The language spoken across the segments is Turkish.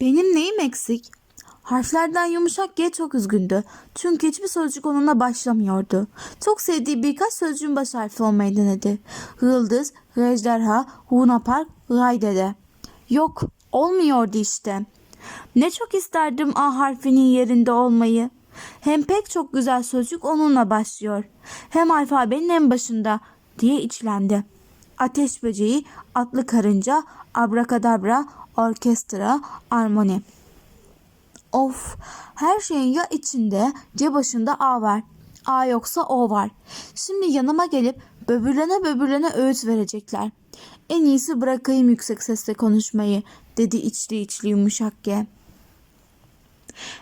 Benim neyim eksik? Harflerden yumuşak G çok üzgündü. Çünkü hiçbir sözcük onunla başlamıyordu. Çok sevdiği birkaç sözcüğün baş harfi olmayı denedi. Yıldız, ejderha, Huna Park, Ray dede. Yok, olmuyordu işte. Ne çok isterdim A harfinin yerinde olmayı. Hem pek çok güzel sözcük onunla başlıyor. Hem alfabenin en başında diye içlendi. Ateş böceği, atlı karınca, abrakadabra, orkestra, armoni. Of, her şeyin ya içinde ya başında A var. A yoksa O var. Şimdi yanıma gelip böbürlene böbürlene öğüt verecekler. En iyisi bırakayım yüksek sesle konuşmayı, dedi içli içli yumuşak G.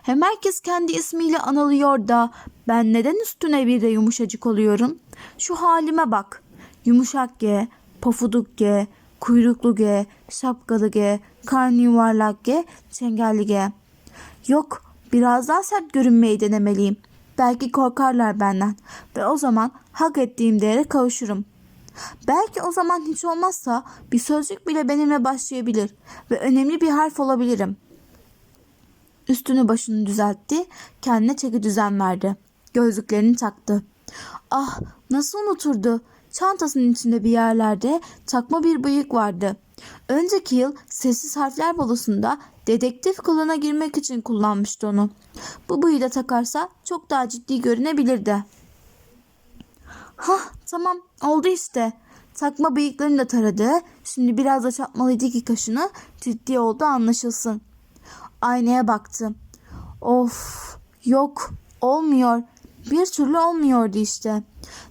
Hem herkes kendi ismiyle anılıyor da ben neden üstüne bir de yumuşacık oluyorum? Şu halime bak. Yumuşak G, pofuduk G, kuyruklu G, şapkalı G, karnı yuvarlak G, çengelli G. Yok, biraz daha sert görünmeyi denemeliyim. Belki korkarlar benden ve o zaman hak ettiğim değere kavuşurum. Belki o zaman hiç olmazsa bir sözcük bile benimle başlayabilir ve önemli bir harf olabilirim. Üstünü başını düzeltti, kendine çeki düzen verdi. Gözlüklerini taktı. Ah, nasıl unuturdu? Çantasının içinde bir yerlerde takma bir bıyık vardı. Önceki yıl sessiz harfler balosunda dedektif kılığına girmek için kullanmıştı onu. Bu bıyığı da takarsa çok daha ciddi görünebilirdi. Hah tamam oldu işte. Takma bıyıklarını da taradı. Şimdi biraz da çatmalıydı ki kaşını ciddi oldu anlaşılsın. Aynaya baktı. Of yok olmuyor. Bir türlü olmuyordu işte.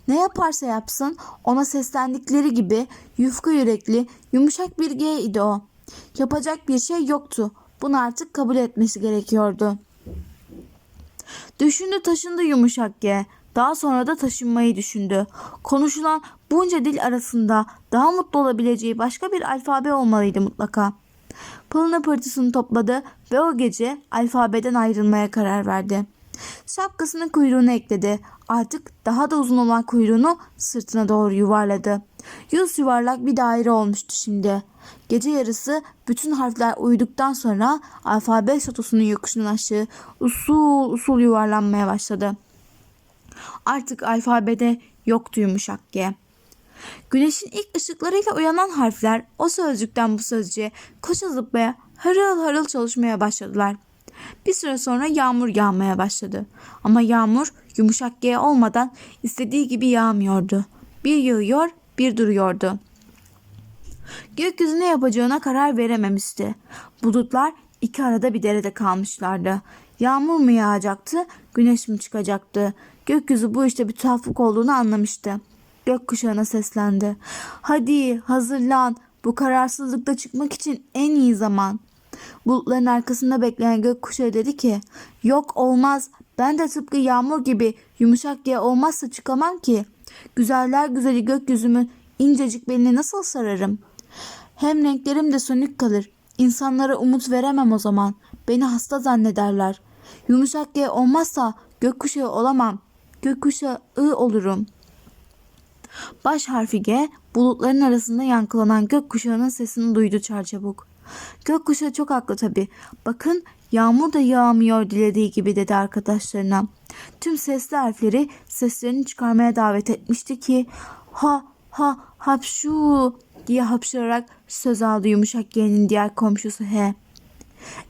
Ne yaparsa yapsın ona seslendikleri gibi yufka yürekli yumuşak bir G idi o. Yapacak bir şey yoktu. Bunu artık kabul etmesi gerekiyordu. Düşündü taşındı yumuşak G. Daha sonra da taşınmayı düşündü. Konuşulan bunca dil arasında daha mutlu olabileceği başka bir alfabe olmalıydı mutlaka. Pılını pırtısını topladı ve o gece alfabeden ayrılmaya karar verdi. Şapkasının kuyruğunu ekledi. Artık daha da uzun olan kuyruğunu sırtına doğru yuvarladı. Yüz yuvarlak bir daire olmuştu şimdi. Gece yarısı bütün harfler uyuduktan sonra alfabe şatosunun yokuşundan aşağı usul usul yuvarlanmaya başladı. Artık alfabede yoktu yumuşak G. Güneşin ilk ışıklarıyla uyanan harfler o sözcükten bu sözcüğe koşa zıplaya harıl harıl çalışmaya başladılar. Bir süre sonra yağmur yağmaya başladı. Ama yağmur yumuşak G olmadan istediği gibi yağmıyordu. Bir yağıyor, bir duruyordu. Gökyüzü ne yapacağına karar verememişti. Bulutlar iki arada bir derede kalmışlardı. Yağmur mu yağacaktı, güneş mi çıkacaktı? Gökyüzü bu işte bir tuhaflık olduğunu anlamıştı. Gökkuşağına seslendi. Hadi hazırlan. Bu kararsızlıkta çıkmak için en iyi zaman. Bulutların arkasında bekleyen gökkuşağı dedi ki yok olmaz ben de tıpkı yağmur gibi yumuşak ya olmazsa çıkamam ki. Güzeller güzeli gökyüzümün incecik belini nasıl sararım? Hem renklerim de sönük kalır. İnsanlara umut veremem o zaman. Beni hasta zannederler. Yumuşak G olmazsa gökkuşağı olamam. Gökkuşağı olurum. Baş harfi G bulutların arasında yankılanan gökkuşağının sesini duydu çarçabuk. Gökkuşağı çok haklı tabi. Bakın yağmur da yağmıyor dilediği gibi dedi arkadaşlarına. Tüm sesli harfleri seslerini çıkarmaya davet etmişti ki ha ha hapşu diye hapşırarak söz aldı yumuşak G'nin diğer komşusu H.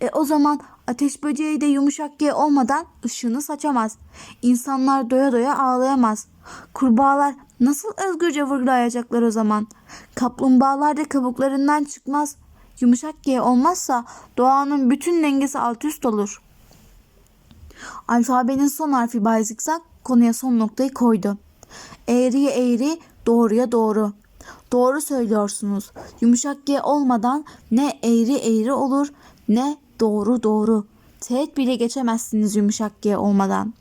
E o zaman ateş böceği de yumuşak G olmadan ışığını saçamaz. İnsanlar doya doya ağlayamaz. Kurbağalar nasıl özgürce vırlayacaklar o zaman? Kaplumbağalar da kabuklarından çıkmaz. Yumuşak G olmazsa doğanın bütün dengesi alt üst olur. Alfabenin son harfi Bay Zikzak konuya son noktayı koydu. Eğriye eğri, doğruya doğru. Doğru söylüyorsunuz. Yumuşak G olmadan ne eğri eğri olur ne doğru doğru. Teğet bile geçemezsiniz yumuşak G olmadan.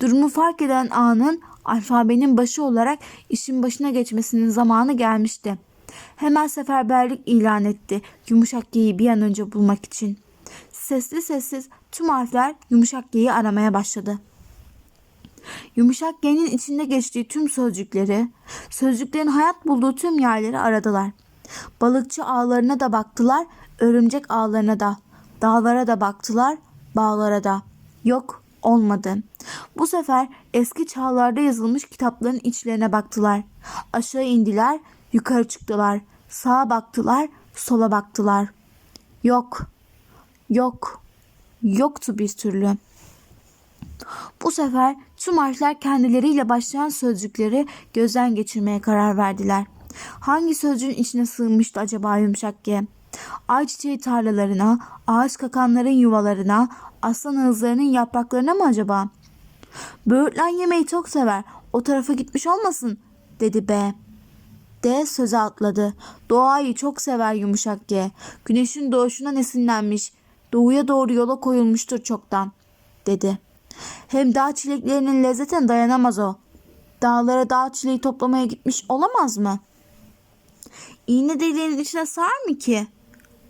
Durumu fark eden A'nın alfabenin başı olarak işin başına geçmesinin zamanı gelmişti. Hemen seferberlik ilan etti yumuşak G'yi bir an önce bulmak için. Sesli sessiz tüm harfler yumuşak G'yi aramaya başladı. Yumuşak G'nin içinde geçtiği tüm sözcükleri, sözcüklerin hayat bulduğu tüm yerleri aradılar. Balıkçı ağlarına da baktılar, örümcek ağlarına da. Dağlara da baktılar, bağlara da. Yok, olmadı. Bu sefer eski çağlarda yazılmış kitapların içlerine baktılar. Aşağı indiler, yukarı çıktılar. Sağa baktılar, sola baktılar. Yok, yok, yoktu bir türlü. Bu sefer tüm harfler kendileriyle başlayan sözcükleri gözden geçirmeye karar verdiler. Hangi sözcüğün içine sığmıştı acaba yumuşak G? Ayçiçeği tarlalarına, ağaç kakanların yuvalarına, aslan ağızlarının yapraklarına mı acaba? Böğürtlen yemeği çok sever. O tarafa gitmiş olmasın, dedi B. D söze atladı. Doğayı çok sever yumuşak G. Güneşin doğuşundan esinlenmiş. Doğuya doğru yola koyulmuştur çoktan, dedi. Hem dağ çileklerinin lezzetine dayanamaz o. Dağlara dağ çileği toplamaya gitmiş olamaz mı? İğne deliğinin içine sığar mı ki?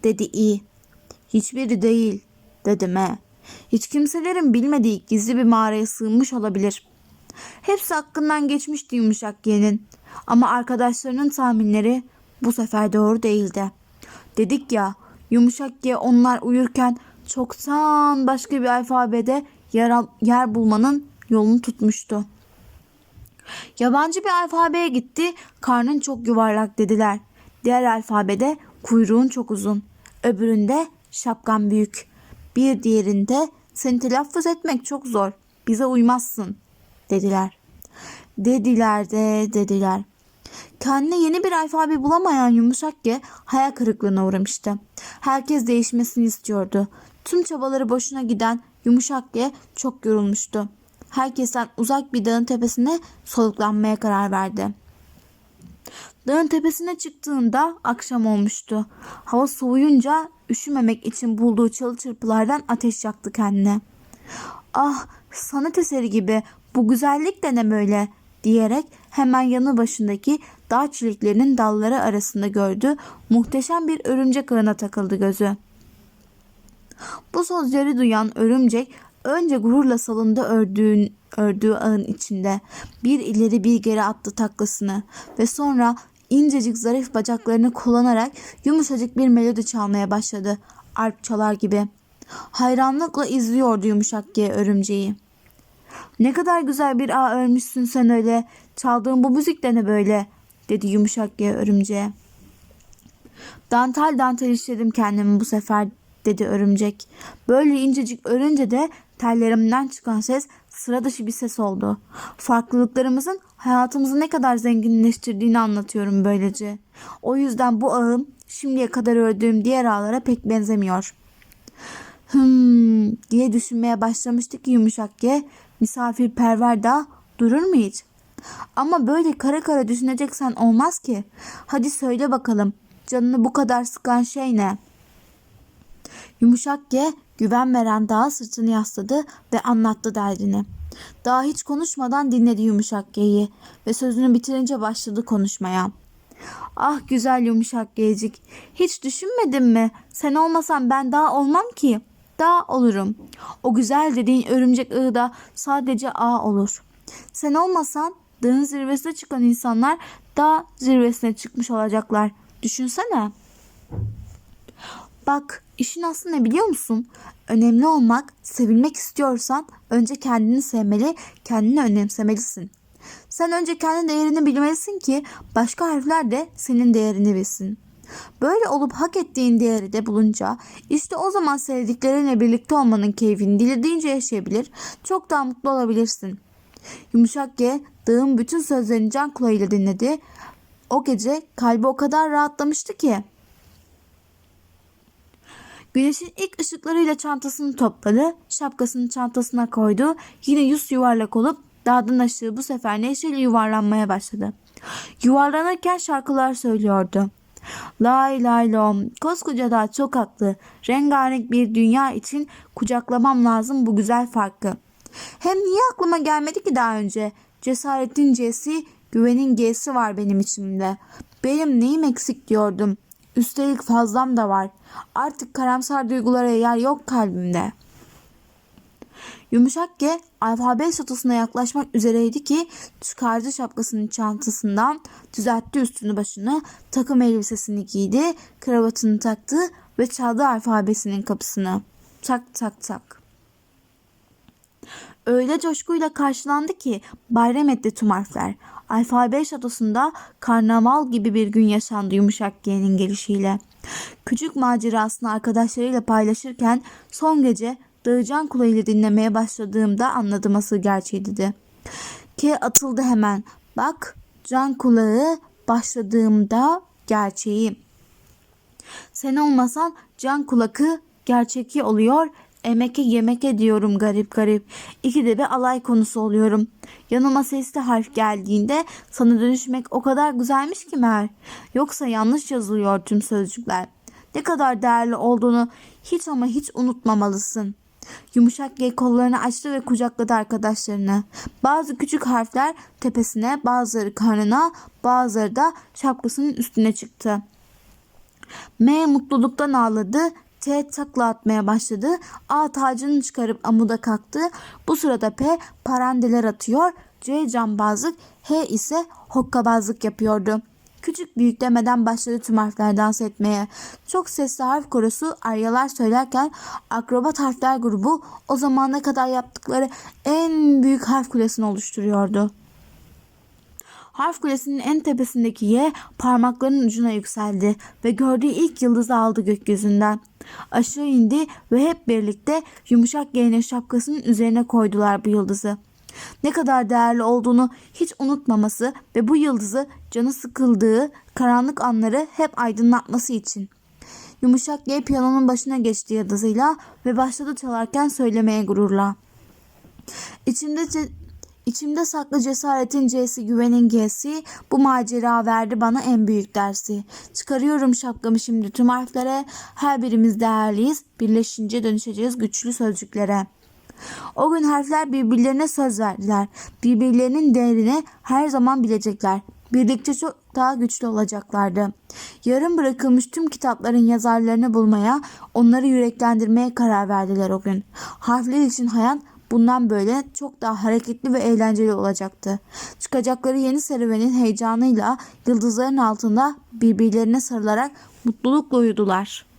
Dedi İ. Hiçbiri değil, dedi M. Hiç kimselerin bilmediği gizli bir mağaraya sığınmış olabilir. Hepsi hakkından geçmişti yumuşak Y'nin. Ama arkadaşlarının tahminleri bu sefer doğru değildi. Dedik ya yumuşak G onlar uyurken çoktan başka bir alfabede yer, yer bulmanın yolunu tutmuştu. Yabancı bir alfabeye gitti, karnın çok yuvarlak dediler. Diğer alfabede kuyruğun çok uzun, öbüründe şapkan büyük. Bir diğerinde seni telaffuz etmek çok zor, bize uymazsın dediler. Dediler de dediler. Kendine yeni bir alfabe bulamayan yumuşak G hayal kırıklığına uğramıştı. Herkes değişmesini istiyordu. Tüm çabaları boşuna giden yumuşak G çok yorulmuştu. Herkesten uzak bir dağın tepesine soluklanmaya karar verdi. Dağın tepesine çıktığında akşam olmuştu. Hava soğuyunca üşümemek için bulduğu çalı çırpılardan ateş yaktı kendine. Ah sanat eseri gibi bu güzellik de ne böyle diyerek hemen yanı başındaki dağ çiliklerinin dalları arasında gördü muhteşem bir örümcek ağına takıldı gözü. Bu sözleri duyan örümcek önce gururla salındı ördüğün, ördüğü ağın içinde. Bir ileri bir geri attı taklasını ve sonra incecik zarif bacaklarını kullanarak yumuşacık bir melodi çalmaya başladı. Arp çalar gibi. Hayranlıkla izliyordu yumuşak G örümceği. Ne kadar güzel bir ağ örmüşsün sen öyle. Çaldığın bu müzik de ne böyle? dedi yumuşak G örümceğe. Dantel dantel işledim kendimi bu sefer dedi örümcek. Böyle incecik örünce de tellerimden çıkan ses sıra dışı bir ses oldu. Farklılıklarımızın hayatımızı ne kadar zenginleştirdiğini anlatıyorum böylece. O yüzden bu ağım şimdiye kadar ördüğüm diğer ağlara pek benzemiyor. Hmm diye düşünmeye başlamıştı ki yumuşak G misafirperver da durur mu hiç? Ama böyle kara kara düşüneceksen olmaz ki. Hadi söyle bakalım canını bu kadar sıkan şey ne? Yumuşak G güven veren dağa sırtını yasladı ve anlattı derdini. Daha hiç konuşmadan dinledi Yumuşak G'yi ve sözünü bitirince başladı konuşmaya. Ah güzel yumuşak G'cik. Hiç düşünmedin mi? Sen olmasan ben daha olmam ki. Daha olurum. O güzel dediğin örümcek ağı da sadece ağ olur. Sen olmasan dağın zirvesine çıkan insanlar dağ zirvesine çıkmış olacaklar. Düşünsene. Bak işin aslı ne biliyor musun? Önemli olmak, sevilmek istiyorsan önce kendini sevmeli, kendini önemsemelisin. Sen önce kendi değerini bilmelisin ki başka harfler de senin değerini bilsin. Böyle olup hak ettiğin değeri de bulunca işte o zaman sevdiklerinle birlikte olmanın keyfini dilediğince yaşayabilir, çok daha mutlu olabilirsin. Yumuşak G dağın bütün sözlerini can kulağıyla dinledi. O gece kalbi o kadar rahatlamıştı ki. Güneşin ilk ışıklarıyla çantasını topladı, şapkasını çantasına koydu. Yine yüz yuvarlak olup dağdan aşağı bu sefer neşeli yuvarlanmaya başladı. Yuvarlanırken şarkılar söylüyordu. Lay lay lom, koskoca dağ çok haklı. Rengarenk bir dünya için kucaklamam lazım bu güzel farkı. Hem niye aklıma gelmedi ki daha önce? Cesaretin C'si, güvenin G'si var benim içimde. Benim neyim eksik diyordum. Üstelik fazlam da var. Artık karamsar duygulara yer yok kalbimde. Yumuşak G alfabe satısına yaklaşmak üzereydi ki çıkardı şapkasının çantasından, düzeltti üstünü başını, takım elbisesini giydi, kravatını taktı ve çaldı alfabesinin kapısını. Tak tak tak. Öyle coşkuyla karşılandı ki bayram etti tüm harfler. Alfabe şatosunda karnaval gibi bir gün yaşandı yumuşak G'nin gelişiyle. Küçük macerasını arkadaşlarıyla paylaşırken son gece Dağıcan kulağıyla dinlemeye başladığımda anladım asıl gerçeği dedi. K atıldı hemen. Bak can kulağı başladığımda gerçeği. Sen olmasan can kulakı gerçeki oluyor. Emeke yemeke diyorum garip garip. İkide bir alay konusu oluyorum. Yanıma sesli harf geldiğinde sana dönüşmek o kadar güzelmiş ki meğer. Yoksa yanlış yazılıyor tüm sözcükler. Ne kadar değerli olduğunu hiç ama hiç unutmamalısın. Yumuşak G kollarını açtı ve kucakladı arkadaşlarını. Bazı küçük harfler tepesine, bazıları karnına, bazıları da şapkasının üstüne çıktı. M mutluluktan ağladı. T takla atmaya başladı. A tacını çıkarıp amuda kalktı. Bu sırada P parandeler atıyor. C cambazlık. H ise hokkabazlık yapıyordu. Küçük büyük demeden başladı tüm harfler dans etmeye. Çok sesli harf korosu aryalar söylerken akrobat harfler grubu o zamana kadar yaptıkları en büyük harf kulesini oluşturuyordu. Harf kulesinin en tepesindeki Y parmaklarının ucuna yükseldi ve gördüğü ilk yıldızı aldı gökyüzünden. Aşağı indi ve hep birlikte yumuşak G'nin şapkasının üzerine koydular bu yıldızı. Ne kadar değerli olduğunu hiç unutmaması ve bu yıldızı canı sıkıldığı karanlık anları hep aydınlatması için. Yumuşak G piyanonun başına geçti yıldızıyla ve başladı çalarken söylemeye gururla. İçimde İçimde saklı cesaretin C'si, güvenin G'si, bu macera verdi bana en büyük dersi. Çıkarıyorum şapkamı şimdi tüm harflere, her birimiz değerliyiz, birleşince dönüşeceğiz güçlü sözcüklere. O gün harfler birbirlerine söz verdiler. Birbirlerinin değerini her zaman bilecekler. Birlikte çok daha güçlü olacaklardı. Yarım bırakılmış tüm kitapların yazarlarını bulmaya, onları yüreklendirmeye karar verdiler o gün. Harfler için hayat bundan böyle çok daha hareketli ve eğlenceli olacaktı. Çıkacakları yeni serüvenin heyecanıyla yıldızların altında birbirlerine sarılarak mutlulukla uyudular.